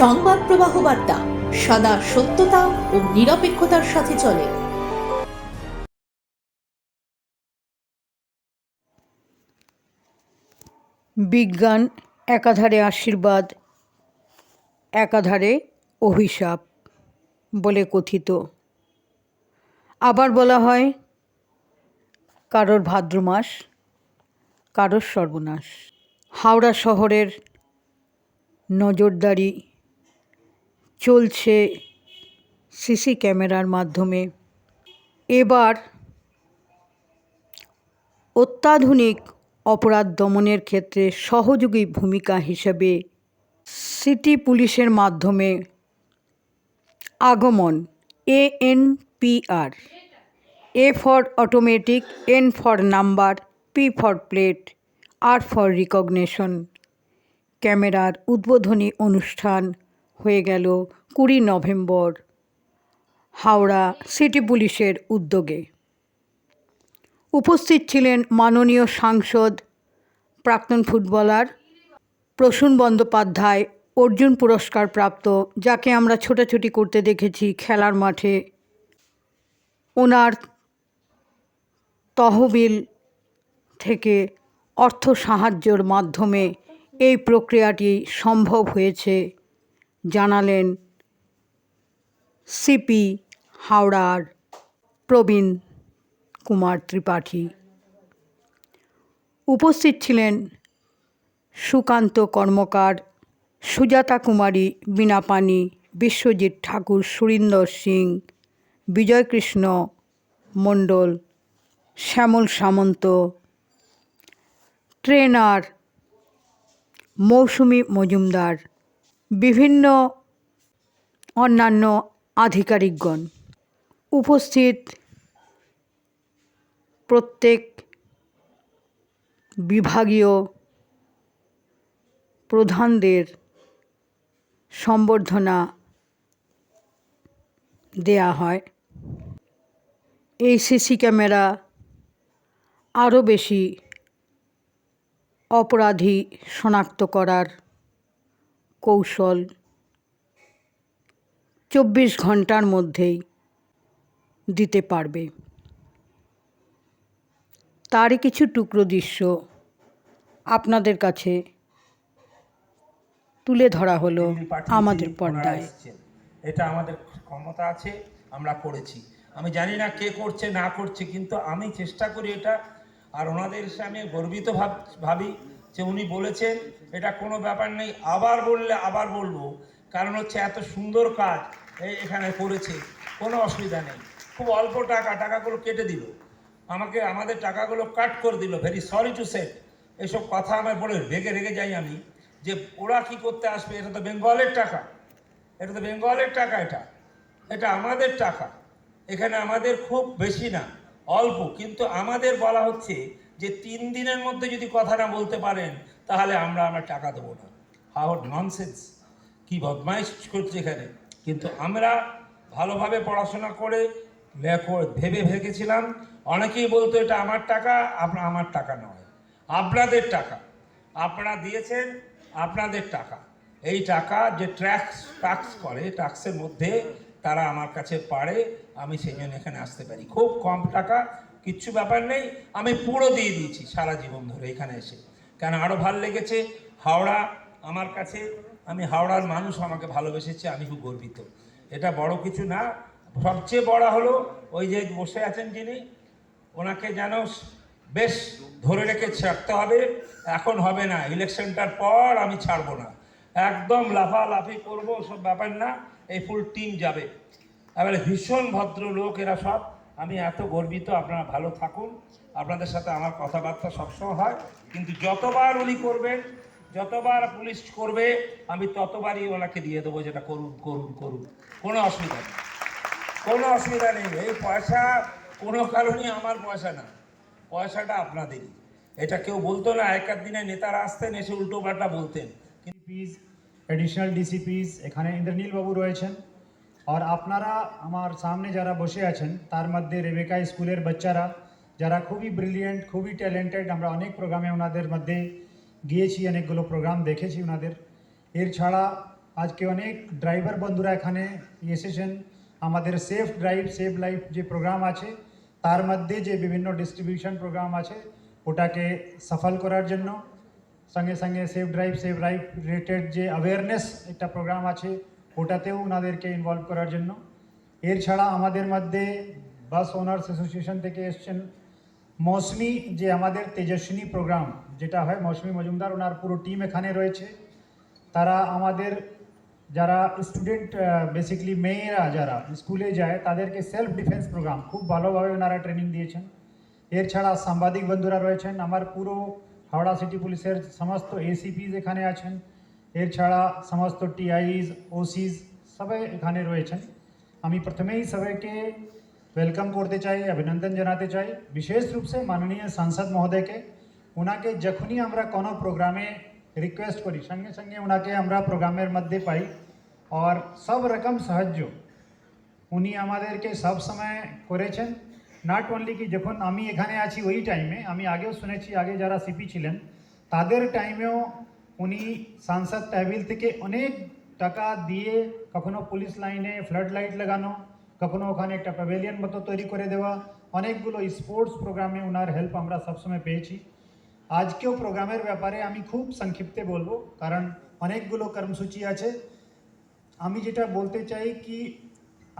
সংবাদ প্রবাহ বার্তা, সদা সত্যতা ও নিরপেক্ষতার সাথে চলে। বিজ্ঞান, একাধারে আশীর্বাদ, একাধারে অভিশাপ বলে কথিত। আবার বলা হয়, কারোর ভাদ্র মাস কারোর সর্বনাশ। হাওড়া শহরের নজরদারি চলছে সিসি ক্যামেরার মাধ্যমে। এবার অত্যাধুনিক অপরাধ দমনের ক্ষেত্রে সহযোগী ভূমিকা হিসেবে সিটি পুলিশের মাধ্যমে আগমন, ANPR. A for automatic, N for number, P for plate, R for recognition. ক্যামেরার উদ্বোধনী অনুষ্ঠান হয়ে গেল কুড়ি নভেম্বর হাওড়া সিটি পুলিশের উদ্যোগে। উপস্থিত ছিলেন মাননীয় সাংসদ, প্রাক্তন ফুটবলার প্রসূন বন্দ্যোপাধ্যায়, অর্জুন পুরস্কার প্রাপ্ত যাকে আমরা ছোটাছুটি করতে দেখেছি খেলার মাঠে। ওনার তহবিল থেকে অর্থ সাহায্যর মাধ্যমে এই প্রক্রিয়াটি সম্ভব হয়েছে। জানালেন সিপি হাওড়ার প্রবীণ কুমার ত্রিপাঠী। উপস্থিত ছিলেন সুকান্ত কর্মকার, সুজাতা কুমারী বীণাপানি বিশ্বজিৎ ঠাকুর, সুরিন্দর সিং, বিজয়কৃষ্ণ মণ্ডল, শ্যামল সামন্ত, ট্রেনার মৌসুমি মজুমদার বিভিন্ন অন্যান্য আধিকারিকগণ উপস্থিত প্রত্যেক বিভাগীয় প্রধানদের সম্বর্ধনা দেয়া হয়। এই সিসি ক্যামেরা আরও বেশি অপরাধী শনাক্ত করার কৌশল। চব্বিশ ঘণ্টার মধ্যেই দিতে পারবে। তারই কিছু টুকরো দৃশ্য আপনাদের কাছে তুলে ধরা হলো আমাদের পর্দায়। এটা আমাদের ক্ষমতা আছে আমরা করেছি। আমি জানি না কে করছে না করছে কিন্তু আমি চেষ্টা করি এটা আর ওনাদের সামনে গর্বিত ভাব ভাবি। যে উনি বলেছেন, এটা কোনো ব্যাপার নেই, আবার বললে আবার বলব। কারণ হচ্ছে এত সুন্দর কাজ এখানে করেছে, কোনো অসুবিধা নেই। খুব অল্প টাকা, টাকাগুলো কেটে দিল। আমাকে, আমাদের টাকাগুলো কাট করে দিল ভেরি সরি টু সেট এসব কথা আমার বলে রেগে রেগে যাই আমি। যে ওরা কি করতে আসবে, এটা তো বেঙ্গলের টাকা। এটা তো বেঙ্গলের টাকা এটা। এটা আমাদের টাকা। এখানে আমাদের খুব বেশি না, অল্প। কিন্তু আমাদের বলা হচ্ছে যে তিন দিনের মধ্যে যদি কথা না বলতে পারেন, তাহলে আমরা আমরা টাকা দেবো না। হাওয়ার ননসেন্স। কি বদমাইশ করছে এখানে। কিন্তু আমরা ভালোভাবে পড়াশোনা করে ভেবে ভেবেছিলাম অনেকেই বলতো, এটা আমার টাকা আপনার আমার টাকা নয়। আপনাদের টাকা। আপনারা দিয়েছেন, আপনাদের টাকা। এই টাকা যে ট্যাক্স ট্যাক্স করে, ট্যাক্সের মধ্যে তারা আমার কাছে পারে, আমি সেই জন্য এখানে আসতে পারি। খুব কম টাকা, কিচ্ছু ব্যাপার নেই, আমি পুরো দিয়ে দিয়েছি সারা জীবন ধরে এখানে এসে। কেন আরও ভালো লেগেছে? হাওড়া আমার কাছে, আমি হাওড়ার মানুষ, আমাকে ভালোবেসেছে, আমি খুব গর্বিত। এটা বড় কিছু না, সবচেয়ে বড় হলো ওই যে বসে আছেন যিনি, ওনাকে যেন বেশ ধরে রেখে ছাড়তে হবে, এখন হবে না, ইলেকশনটার পর আমি ছাড়বো না। একদম লাফালাফি করব, সব ব্যাপার না, এই ফুল টিম যাবে। এবারে ভীষণ ভদ্র লোক এরা সব। আমি এত গর্বিত, আপনারা ভালো থাকুন। আপনাদের সাথে আমার কথাবার্তা সবসময় হয়। কিন্তু যতবার উনি করবেন, যতবার পুলিশ করবে, আমি ততবারই ওনাকে দিয়ে দেবো যেটা করুন করুন করুন। কোনো অসুবিধা নেই। কোনো অসুবিধা নেই। এই পয়সা কোনো কারণেই আমার পয়সা না। পয়সাটা আপনাদেরই। এটা কেউ বলতো না একার দিনে নেতারা আসতেন, এসে উল্টো পাল্টা বলতেন। ডিসিপিস এডিশনাল ডিসিপিস এখানে ইন্দ্রনীল বাবু রয়েছেন। আর আপনারা আমার সামনে যারা বসে আছেন, তার মধ্যে রেবেকা স্কুলের বাচ্চারা, যারা খুবই ব্রিলিয়েন্ট খুবই ট্যালেন্টেড আমরা অনেক প্রোগ্রামে ওনাদের মধ্যে গিয়েছি, অনেকগুলো প্রোগ্রাম দেখেছি ওনাদের। এর ছাড়া আজকে অনেক ড্রাইভার বন্ধুরা এখানে এসেছেন। আমাদের সেফ ড্রাইভ সেভ লাইফ যে প্রোগ্রাম আছে, তার মধ্যে যে বিভিন্ন ডিস্ট্রিবিউশন প্রোগ্রাম আছে, ওটাকে সফল করার জন্য সঙ্গে সঙ্গে safe drive save life related যে অ্যাওয়ারনেস একটা প্রোগ্রাম আছে, ওটাতেও ওনাদেরকে ইনভলভ করার জন্য। এর ছাড়া আমাদের মধ্যে বাস ওনার্স অ্যাসোসিয়েশন থেকে এসছেন মৌসুমি যে আমাদের তেজস্বিনী প্রোগ্রাম যেটা হয় মৌসুমি মজুমদার, ওনার পুরো টিম এখানে রয়েছে। তারা আমাদের যারা স্টুডেন্ট বেসিক্যালি মেয়েরা যারা স্কুলে যায়, তাদেরকে সেলফ ডিফেন্স প্রোগ্রাম খুব ভালোভাবে ওনারা ট্রেনিং দিয়েছেন। এর ছাড়া সাংবাদিক বন্ধুরা রয়েছেন, আমার পুরো হাওড়া সিটি পুলিশের সমস্ত এসিপিজ এখানে আছেন এর ছাড়া সমস্ত টিআইজ ওসিজ সবাই এখানে রয়েছেন আমি প্রথমেই সবাইকে ওয়েলকাম করতে চাই অভিনন্দন জানাতে চাই বিশেষ रूप से মাননীয় সাংসদ মহোদয়কে ওনাকে যখনই আমরা কোনো প্রোগ্রামে রিকোয়েস্ট করি সঙ্গে সঙ্গে ওনাকে আমরা প্রোগ্রামের মধ্যে পাই আর সব রকম সাহায্য উনি আমাদেরকে সব সময় করেছেন নট অনলি কি যখন আমি এখানে আছি ওই টাইমে আমি আগেও শুনেছি আগে যারা সিপি ছিলেন তাদের টাইমেও উনি সাংসদ তহবিল থেকে অনেক টাকা দিয়ে কখনো পুলিশ লাইনে ফ্লাড লাইট লাগানো কখনো ওখানে একটা প্যাভেলিয়ন মতো তৈরি করে দেওয়া অনেকগুলো স্পোর্টস প্রোগ্রামে ওনার হেল্প আমরা সবসময় পেয়েছি আজকেও প্রোগ্রামের ব্যাপারে আমি খুব সংক্ষিপ্তে বলব কারণ অনেকগুলো কর্মসূচি আছে আমি যেটা বলতে চাই কি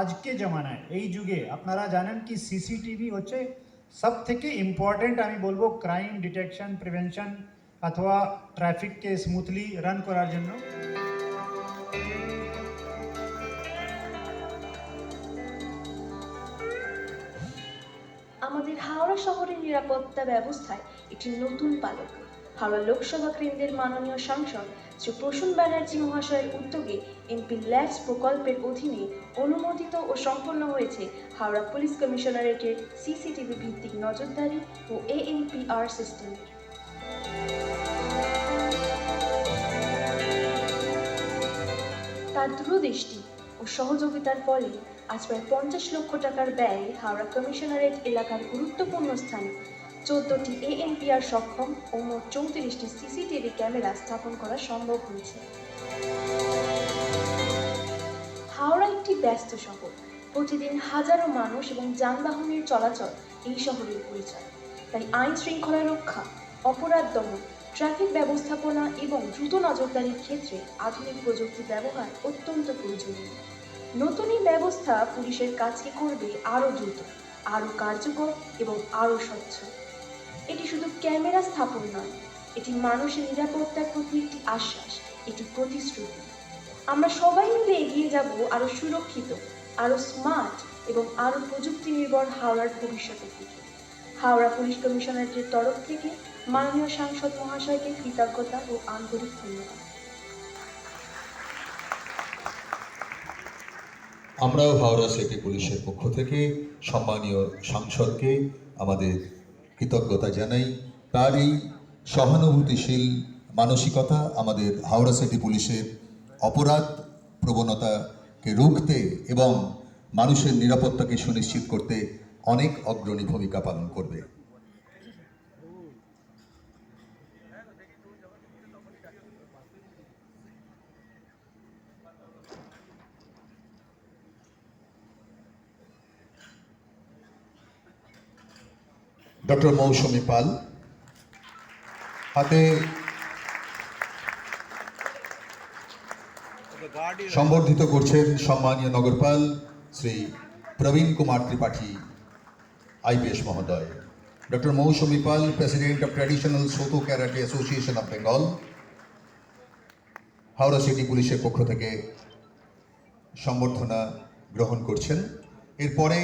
আজকে জমানায়, এই যুগে, আপনারা জানেন কি সিসিটিভি হচ্ছে সব থেকে ইম্পর্টেন্ট আমি বলব ক্রাইম ডিটেকশন প্রিভেনশন অথবা ট্রাফিককে স্মুথলি রান করার জন্য। আমাদের হাওড়া শহরের নিরাপত্তা ব্যবস্থায় একটি নতুন পালক। হাওড়া লোকসভা কেন্দ্রের মাননীয় সাংসদ শ্রী প্রসূন ব্যানার্জি মহাশয়ের উদ্যোগে এমপি ল্যাবস প্রকল্পের অধীনে অনুমোদিত ও সম্পন্ন হয়েছে হাওড়া পুলিশ কমিশনারেটের সিসিটিভি ভিত্তিক নজরদারি ও এএনপিআর সিস্টেম। তার দূরদৃষ্টি ও সহযোগিতার ফলে আজ প্রায় পঞ্চাশ লক্ষ টাকার ব্যয়ে হাওড়া কমিশনারেট এলাকার গুরুত্বপূর্ণ স্থানে চোদ্দটি এএনপিআর সক্ষম ও মোট চৌত্রিশটি সিসিটিভি ক্যামেরা স্থাপন করা সম্ভব হয়েছে। হাওড়া একটি ব্যস্ত শহর। প্রতিদিন হাজারো মানুষ এবং যানবাহনের চলাচল এই শহরের পরিচয়। তাই আইন শৃঙ্খলা রক্ষা, অপরাধ দমন, ট্রাফিক ব্যবস্থাপনা এবং দ্রুত নজরদারির ক্ষেত্রে আধুনিক প্রযুক্তি ব্যবহার অত্যন্ত প্রয়োজনীয়। নতুন এই ব্যবস্থা পুলিশের কাজকে করবে আরও দ্রুত, আরও কার্যকর এবং আরও স্বচ্ছ। এটি শুধু ক্যামেরা স্থাপন নয়, এটি মানুষের নিরাপত্তার প্রতি একটি আশ্বাস, একটি প্রতিশ্রুতি। আমরা সবাই মিলে এগিয়ে যাব আরও সুরক্ষিত, আরও স্মার্ট এবং আরও প্রযুক্তি নির্ভর হাওড়ার ভবিষ্যতের দিকে। হাওড়া পুলিশ কমিশনারেটের তরফ থেকে মাননীয় সাংসদ মহাশয়কে কৃতজ্ঞতা ও আন্তরিক ধন্যবাদ। আমরাও হাওড়া সিটি পুলিশের পক্ষ থেকে সম্মানীয় সাংসদকে, আমাদের কৃতজ্ঞতা জানাই। তার এই সহানুভূতিশীল মানসিকতা আমাদের হাওড়া সিটি পুলিশের অপরাধ প্রবণতাকে রুখতে এবং মানুষের নিরাপত্তাকে সুনিশ্চিত করতে অনেক অগ্রণী ভূমিকা পালন করবে। ডক্টর মৌসুমী পাল। হাতে সম্বর্ধিত করছেন সম্মানীয় নগরপাল শ্রী প্রবীণ কুমার ত্রিপাঠী আইপিএস মহোদয়। Doctor Mousumi Pal, president of traditional shoto karate association of Bengal, Howrah city পুলিশের পক্ষ থেকে সম্বর্ধনা গ্রহণ করছেন। এরপরে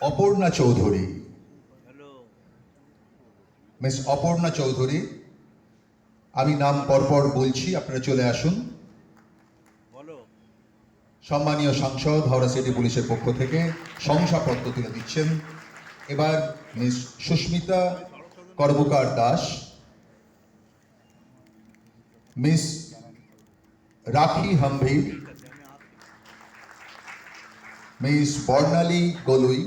অপর্ণা চৌধুরী মিস অপর্ণা চৌধুরী আমি নাম পরপর বলছি আপনারা চলে আসুন। সম্মানীয় সাংসদ হাওড়া সিটি পুলিশের পক্ষ থেকে শংসাপত্র তুলে দিচ্ছেন। এবার miss Susmita Karmakar Das miss Rakhi Hambhir miss Barnali Galui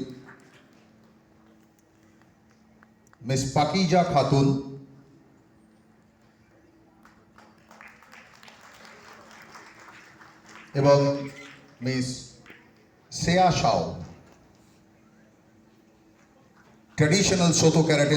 miss Pakiza Khatun. এবং miss Shreya Shaw traditional shoto karate